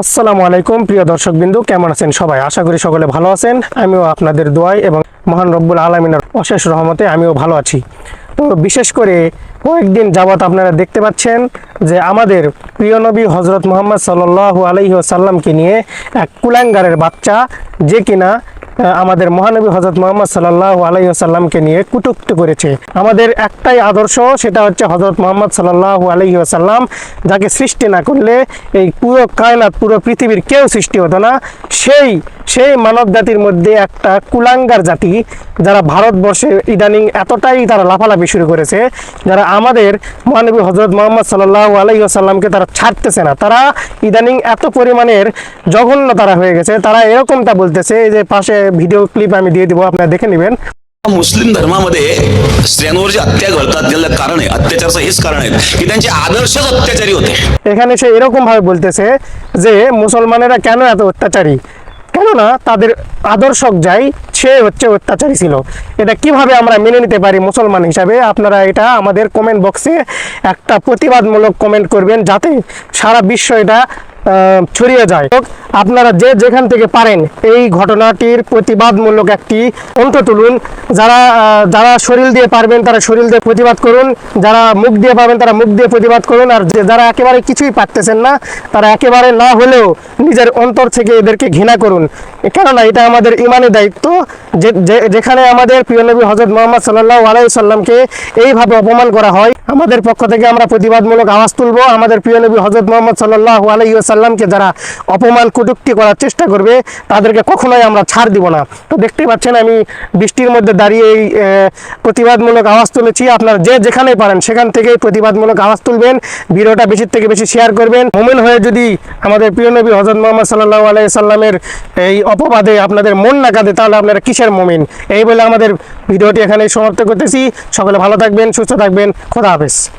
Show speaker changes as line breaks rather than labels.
আসসালামু আলাইকুম, প্রিয় দর্শক বিন্দু কেমন আছেন সবাই? আশা করি সকলে ভালো আছেন। আমিও আপনাদের দোয়াই এবং মহান রব্বুল আলমিনের অশেষ রহমতে আমিও ভালো আছি। তো বিশেষ করে কয়েকদিন যাবৎ আপনারা দেখতে পাচ্ছেন যে আমাদের প্রিয় নবী হজরত মোহাম্মদ সাল্লু আলহি সাল্লামকে নিয়ে এক কুলাঙ্গারের বাচ্চা যে কিনা আমাদের মহানবী হজরত মোহাম্মদ সাল্লাহ আলাইসাল্লামকে নিয়ে কুটুক্তি করেছে। আমাদের একটাই আদর্শ, সেটা হচ্ছে হজরত মোহাম্মদ সাল্লাহ আলহিহাসাল্লাম যাকে সৃষ্টি না করলে এই পুরো কায়নাত, পুরো পৃথিবীর কেউ সৃষ্টি হতো না। সেই সেই মানব জাতির মধ্যে একটা কুলাঙ্গার জাতি যারা ভারতবর্ষে ইদানিং এতটাই তারা লাফালাফি শুরু করেছে যারা আমাদের মহানবী হজরত মোহাম্মদ সাল্লাহ আলাইসাল্লামকে তারা ছাড়তেছে না তারা ইদানিং এত পরিমাণের জঘন্য তারা হয়ে গেছে তারা এরকমটা বলতেছে এই যে পাশে ভিডিও ক্লিপ আমি দিয়ে দিব আপনারা দেখে নেবেন
मुस्लिम धर्मामध्ये स्त्रियांवर जे हत्या घडतात त्याला कारण आहे अत्याचाराचं हेच कारण आहे की त्यांचे आदर्शच अत्याचारी होते
এখানে সে এরকম ভাবে বলতেছে যে মুসলমানেরা কেন এত অত্যাচারী কেননা তাদের আদর্শক যাই, সে হচ্ছে অত্যাচারী ছিল। এটা কীভাবে আমরা মেনে নিতে পারি মুসলমান হিসাবে? আপনারা এটা আমাদের কমেন্ট বক্সে একটা প্রতিবাদমূলক কমেন্ট করবেন যাতে সারা বিশ্ব এটা ছড়িয়ে যায়। আপনারা যে যেখান থেকে পারেন এই ঘটনাটির প্রতিবাদমূলক একটি অন্ত তুলুন। যারা যারা শরীর দিয়ে পারবেন তারা শরীর দিয়ে প্রতিবাদ করুন। যারা মুখ দিয়ে পারবেন তারা মুখ দিয়ে প্রতিবাদ করুন। আর যারা একেবারে কিছুই পারতেছেন না, তারা একেবারে না হলেও নিজের অন্তর থেকে এদেরকে ঘৃণা করুন। কেননা এটা আমাদের ইমানের দায়িত্ব। যেখানে আমাদের প্রিয় নবী হজরত মোহাম্মদ সাল্লাহ আলাইসাল্লামকে এইভাবে অপমান করা হয়, আমাদের পক্ষ থেকে আমরা প্রতিবাদমূলক আওয়াজ তুলবো। আমাদের প্রিয় নবী হজরত মোহাম্মদ সাল্লাহ আলাইসাল্লামকে যারা অপমান, কটুক্তি করার চেষ্টা করবে, তাদেরকে কখনোই আমরা ছাড় দিব না। তো দেখতে পাচ্ছেন, আমি বৃষ্টির মধ্যে দাঁড়িয়ে এই প্রতিবাদমূলক আওয়াজ তুলেছি। আপনারা যে যেখানে পারেন, সেখান থেকেই প্রতিবাদমূলক আওয়াজ তুলবেন। ভিডিওটা বেশি থেকে বেশি শেয়ার করবেন। মোমেন হয়ে যদি আমাদের প্রিয় নবী হজরত মোহাম্মদ সাল্লাহ আলাই সাল্লামের এই অপবাদে আপনাদের মন না কাঁদে, তাহলে আপনারা কিসের মোমিন? এই বলে আমাদের ভিডিওটি এখানে সমাপ্ত করতেছি। সকলে ভালো থাকবেন, সুস্থ থাকবেন। খোদা হাফেজ।